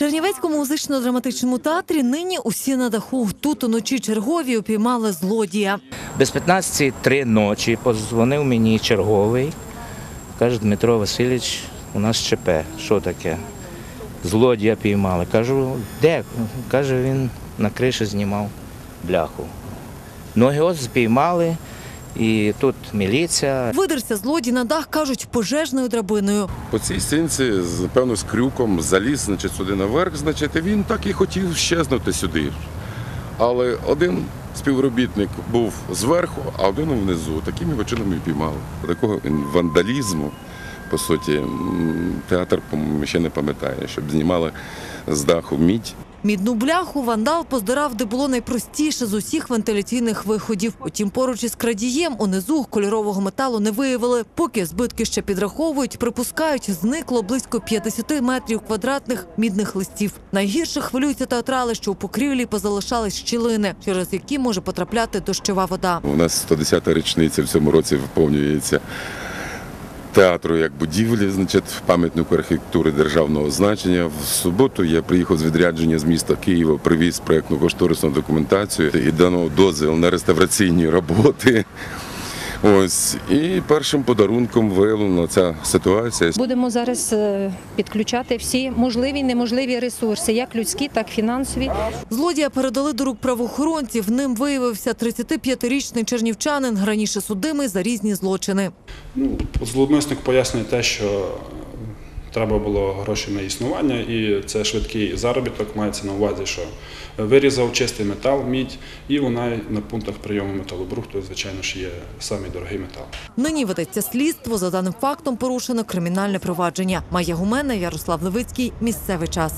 Чернівецькому музично-драматичному театрі нині усі на даху. Тут уночі чергові упіймали злодія. Без 15 три ночі позвонив мені черговий. Каже, Дмитро Васильович, у нас ЧП. Що таке? Злодія піймали. Кажу, де? Каже, він на криші знімав бляху. Ну його спіймали, і тут міліція. Видерся злодій на дах, кажуть, пожежною драбиною. По цій стінці, з- напевно, з крюком заліз значить, сюди наверх, значить, і він так і хотів щезнути сюди. Але один співробітник був зверху, а один внизу. Такими його чином і піймали. Такого вандалізму, по суті, театр ще не пам'ятає, щоб знімали з даху мідь. Мідну бляху вандал поздирав, де було найпростіше з усіх вентиляційних виходів. Утім, поруч із крадієм унизу кольорового металу не виявили. Поки збитки ще підраховують, припускають, зникло близько 50 метрів квадратних мідних листів. Найгірше хвилюються театрали, що у покрівлі позалишались щілини, через які може потрапляти дощова вода. У нас 110-та річниця в цьому році виповнюється театру як будівлі, значить, пам'ятнику архітектури державного значення. В суботу я приїхав з відрядження з міста Києва, привіз проєктну кошторисну документацію і дано дозвіл на реставраційні роботи. Ось і першим подарунком виявлена ця ситуація. Будемо зараз е, підключати всі можливі і неможливі ресурси, як людські, так і фінансові. Злодія передали до рук правоохоронців. Ним виявився 35-річний чернівчанин, раніше судимий за різні злочини. Ну, зловмисник пояснює те, що треба було гроші на існування, і це швидкий заробіток. Мається на увазі, що вирізав чистий метал, мідь, і вона на пунктах прийому металобрухту, звичайно ж, є самий дорогий метал. Нині ведеться слідство. За даним фактом порушено кримінальне провадження. Має Гумена, Ярослав Левицький. Місцевий час.